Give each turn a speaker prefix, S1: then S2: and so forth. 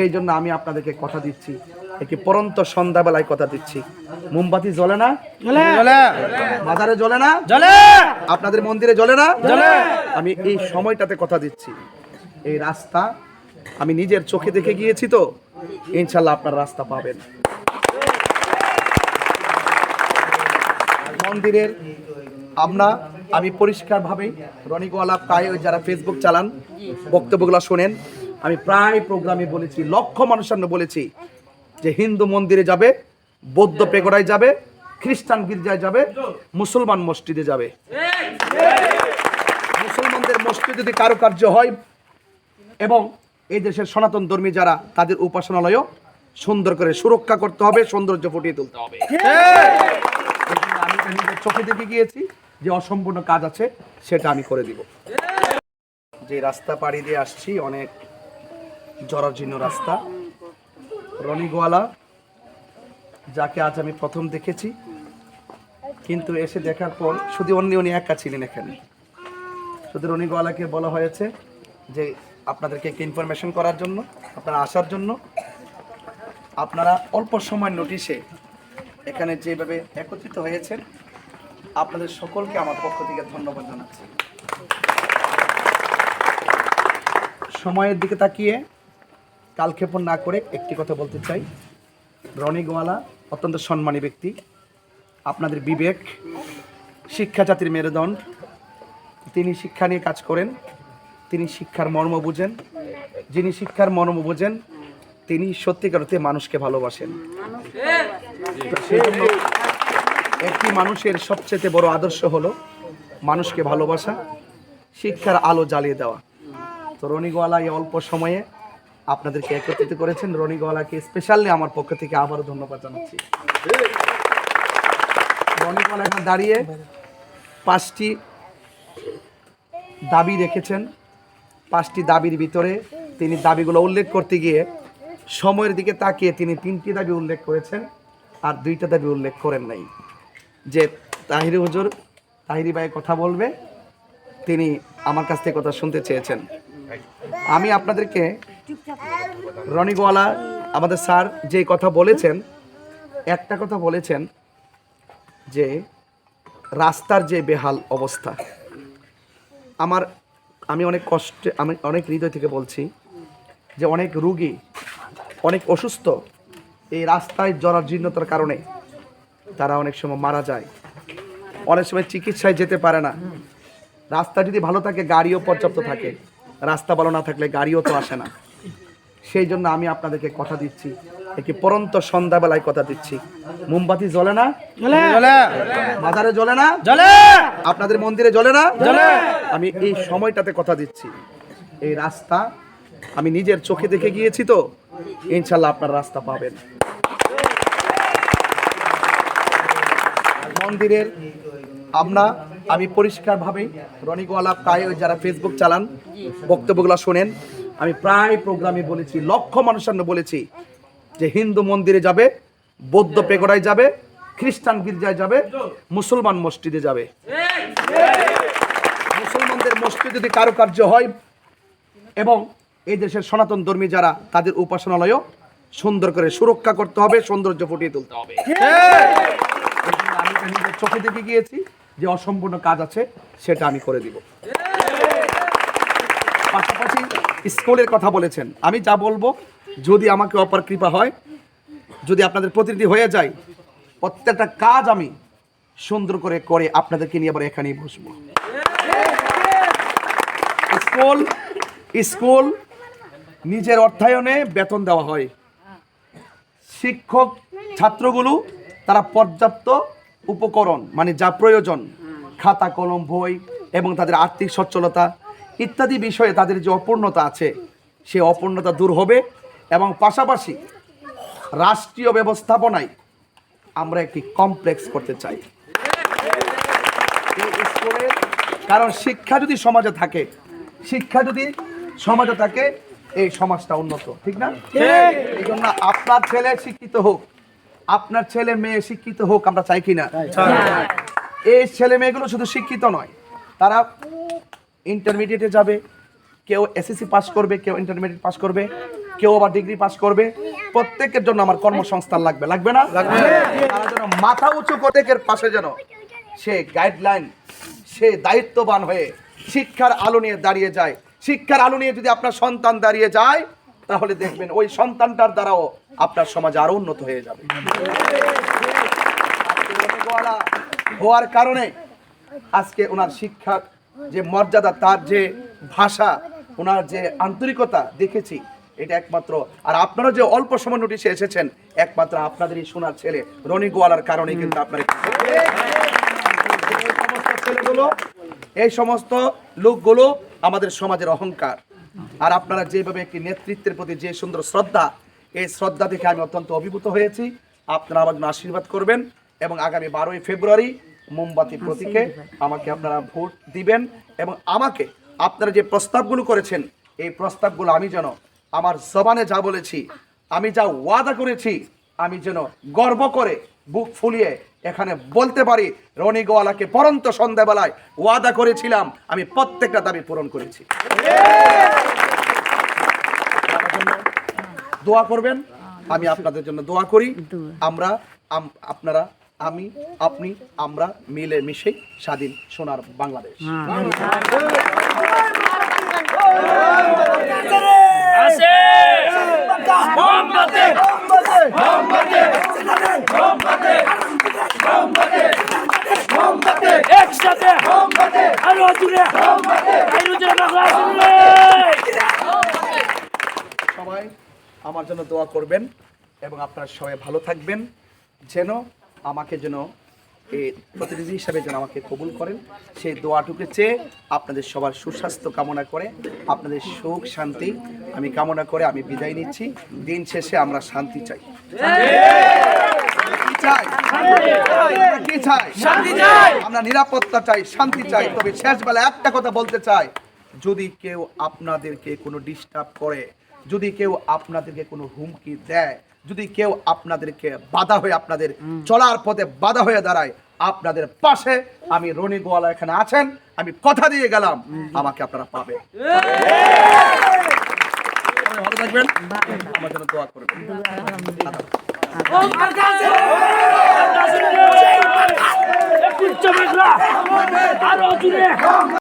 S1: সেই জন্য আমি আপনাদেরকে কথা দিচ্ছি। একটি পরন্ত সন্ধ্যাবেলায় কথা দিচ্ছি। মোমবাতি জ্বলে না? মাজারে জ্বলে। না? জ্বলে। আপনাদের মন্দিরে জ্বলে না? আমি এই সময়টাতে কথা দিচ্ছি। এই রাস্তা আমি নিজের চোখে দেখে গিয়েছি তো। ইনশাল্লাহ আপনার রাস্তা পাবেন। মন্দিরের আমরা আমি পরিষ্কারভাবে রনিগোয়ালা প্রায় ওই যারা ফেসবুক চালান বক্তব্যগুলো শোনেন। আমি প্রায় প্রোগ্রামে বলেছি, লক্ষ মানুষের সামনে বলেছি যে হিন্দু মন্দিরে যাবে, বৌদ্ধ পেগোড়ায় যাবে, খ্রিস্টান গির্জায় যাবে, মুসলমান মসজিদে যাবে। মুসলমানদের মসজিদ যদি কারুকার্য হয় এবং এই দেশের সনাতন ধর্মী যারা, তাদের উপাসনালয়ও সুন্দর করে সুরক্ষা করতে হবে, সৌন্দর্য ফুটিয়ে তুলতে হবে। আমি নিজের চোখে দেখে গিয়েছি যে অসম্পূর্ণ কাজ আছে, সেটা আমি করে দিব। যে রাস্তা পাড়ি দিয়ে আসছি, অনেক জরাজীর্ণ রাস্তা। রনিগোয়ালা যাকে আজ আমি প্রথম দেখেছি, কিন্তু এসে দেখার পর শুধু অন্য উনি একা ছিলেন এখানে। শুধু রনিগোয়ালাকে বলা হয়েছে যে আপনাদেরকে একটি ইনফরমেশন করার জন্য, আপনারা আসার জন্য। আপনারা অল্প সময় নোটিশে এখানে যেভাবে একত্রিত হয়েছেন, আপনাদের সকলকে আমার পক্ষ থেকে ধন্যবাদ জানাচ্ছি। সময়ের দিকে তাকিয়ে কালক্ষেপণ না করে একটি কথা বলতে চাই। রনি গোয়ালা, অত্যন্ত সম্মানী ব্যক্তি। আপনাদের বিবেক, শিক্ষা জাতির মেরুদণ্ড। তিনি শিক্ষা নিয়ে কাজ করেন, তিনি শিক্ষার মর্ম বুঝেন। যিনি শিক্ষার মর্ম বুঝেন, তিনি সত্যিকার অর্থে মানুষকে ভালোবাসেন। একটি মানুষের সবচেয়ে বড় আদর্শ হলো মানুষকে ভালোবাসা, শিক্ষার আলো জ্বালিয়ে দেওয়া। তো রনিগোয়ালা এই অল্প সময়ে আপনাদেরকে একত্রিত করেছেন। রনিগোয়ালাকে স্পেশালি আমার পক্ষ থেকে আবারও ধন্যবাদ জানাচ্ছি। রনি রনিগোয়ালা এখন দাঁড়িয়ে পাঁচটি দাবি রেখেছেন। পাঁচটি দাবির ভিতরে তিনি দাবিগুলো উল্লেখ করতে গিয়ে সময়ের দিকে তাকিয়ে তিনি তিনটি দাবি উল্লেখ করেছেন আর দুইটা দাবি উল্লেখ করেন নাই। যে তাহিরি হুজুর, তাহিরি ভাই কথা বলবে, তিনি আমার কাছ থেকে কথা শুনতে চেয়েছেন। আমি আপনাদেরকে রনিগোয়ালা আমাদের স্যার যে কথা বলেছেন, একটা কথা বলেছেন যে রাস্তার যে বেহাল অবস্থা, আমার, আমি অনেক কষ্টে, আমি অনেক হৃদয় থেকে বলছি যে অনেক রুগী, অনেক অসুস্থ এই রাস্তায় জরাজীর্ণতার কারণে তারা অনেক সময় মারা যায়। অনেক সময় চিকিৎসায় যেতে পারে না। রাস্তা যদি ভালো থাকে, গাড়িও পর্যাপ্ত থাকে। রাস্তা ভালো না থাকলে গাড়িও তো আসে না। সেই জন্য আমি আপনাদেরকে কথা দিচ্ছি একটি পরন্ত সন্ধ্যাবেলায় কথা দিচ্ছি। মোমবাতি জ্বলে না? মাজারে জ্বলে না? জ্বলে। আপনাদের মন্দিরে জ্বলে না? জ্বলে। আমি এই সময়টাতে কথা দিচ্ছি। এই রাস্তা আমি নিজের চোখে দেখে গিয়েছি তো ইনশাল্লাহ আপনার রাস্তা পাবেন। মন্দিরের আমরা আমি পরিষ্কারভাবে রনিগোয়ালা প্রায় ওই যারা ফেসবুক চালান বক্তব্যগুলো শোনেন আমি প্রায় প্রোগ্রামে বলেছি, লক্ষ মানুষের সামনে বলেছি যে হিন্দু মন্দিরে যাবে, বৌদ্ধ পেগোড়ায় যাবে, খ্রিস্টান গির্জায় যাবে, মুসলমান মসজিদে যাবে। মুসলমানদের মসজিদ যদি কারুকার্য হয় এবং এই দেশের সনাতন ধর্মী যারা, তাদের উপাসনালয়ও সুন্দর করে সুরক্ষা করতে হবে, সৌন্দর্য ফুটিয়ে তুলতে হবে। আমি চোখে দেখে গিয়েছি যে অসম্পূর্ণ কাজ আছে, সেটা আমি করে দিব। স্কুলের কথা বলেছেন। আমি যা বলব, যদি আমাকে অপার কৃপা হয়, যদি আপনাদের প্রতিনিধি হয়ে যায় প্রত্যেকটা কাজ আমি সুন্দর করে করে আপনাদেরকে নিয়ে আবার এখানেই বসবো। স্কুল স্কুল, নিজের অর্থায়নে বেতন দেওয়া হয়। শিক্ষক, ছাত্রগুলো, তারা পর্যাপ্ত উপকরণ মানে যা প্রয়োজন, খাতা, কলম, বই এবং তাদের আর্থিক সচ্ছলতা ইত্যাদি বিষয়ে তাদের যে অপূর্ণতা আছে সে অপূর্ণতা দূর হবে এবং পাশাপাশি রাষ্ট্রীয় ব্যবস্থাপনায় আমরা একটি কমপ্লেক্স করতে চাই। কারণ শিক্ষা যদি সমাজে থাকে শিক্ষা যদি সমাজে থাকে এই সমাজটা উন্নত ঠিক না? এই জন্য আপনার ছেলে শিক্ষিত হোক আপনার ছেলে মেয়ে শিক্ষিত হোক আমরা চাই কি না? এই ছেলে মেয়েগুলো শুধু শিক্ষিত নয় তারা ইন্টারমিডিয়েটে যাবে কেউ এসএসসি পাস করবে কেউ ইন্টারমিডিয়েট পাস করবে কেউ আবার ডিগ্রি পাস করবে। প্রত্যেকের জন্য আমার কর্মসংস্থান লাগবে। লাগবে না? লাগবে। তারা যেন মাথা উঁচু প্রত্যেকের পাশে যেন সে গাইডলাইন সে দায়িত্ববান হয়ে শিক্ষার আলো নিয়ে দাঁড়িয়ে যায়। শিক্ষার আলো নিয়ে যদি আপনার সন্তান দাঁড়িয়ে যায় তাহলে দেখবেন ওই সন্তানটার দ্বারাও আপনার সমাজ আরও উন্নত হয়ে যাবে। হওয়ার কারণে আজকে ওনার শিক্ষার যে মর্যাদা, তার যে ভাষা, ওনার যে আন্তরিকতা দেখেছি, এটা একমাত্র। আর আপনারা যে অল্প সময় নোটিশে এসেছেন, একমাত্র আপনাদেরই শোনার ছেলে, রনি গোয়ালার কারণে কিন্তু আপনার ছেলেগুলো, এই সমস্ত লোকগুলো আমাদের সমাজের অহংকার। আর আপনারা যেভাবে একটি নেতৃত্বের প্রতি যে সুন্দর শ্রদ্ধা, এই শ্রদ্ধা দেখে আমি অত্যন্ত অভিভূত হয়েছি। আপনারা আমার আশীর্বাদ করবেন এবং আগামী বারোই ফেব্রুয়ারি মোমবাতি প্রতীকে আমাকে আপনারা ভোট দিবেন এবং আমাকে আপনারা যে প্রস্তাবগুলো করেছেন এই প্রস্তাবগুলো আমি যেন আমার জবানে যা বলেছি আমি যা ওয়াদা করেছি আমি যেন গর্ব করে বুক ফুলিয়ে এখানে বলতে পারি। রনি গোয়ালাকে পরন্ত সন্ধ্যাবেলায় ওয়াদা করেছিলাম আমি প্রত্যেকটা দাবি পূরণ করেছি। দোয়া করবেন আমি আপনাদের জন্য দোয়া করি। আমরা আপনারা আমি, আপনি, আমরা মিলে মিশে স্বাধীন সোনার বাংলাদেশ। সবাই আমার জন্য দোয়া করবেন এবং আপনারা সবাই ভালো থাকবেন। যেন আমাকে যেন এই প্রতিনিধি হিসাবে যেন আমাকে কবুল করেন। সেই দোয়াটুকু চেয়ে আপনাদের সবার সুস্বাস্থ্য কামনা করে আপনাদের সুখ শান্তি আমি কামনা করে আমি বিদায় নিচ্ছি। দিন শেষে আমরা শান্তি চাই। আমরা
S2: শান্তি চাই।
S1: আমরা নিরাপত্তা চাই শান্তি চাই। তবে শেষ বেলা একটা কথা বলতে চাই যদি কেউ আপনাদেরকে কোনো ডিস্টার্ব করে যদি কেউ আপনাদেরকে কোনো হুমকি দেয় যদি কেউ আপনাদেরকে বাধা হয়ে আপনাদের চলার পথে বাধা হয়ে দাঁড়ায় আপনাদের পাশে আমি রনি গোয়ালা এখানে আছেন আমি কথা দিয়ে গেলাম আমাকে আপনারা পাবে ভালো থাকবেন আমার জন্য দোয়া করবেন।
S2: আরও জুড়ে।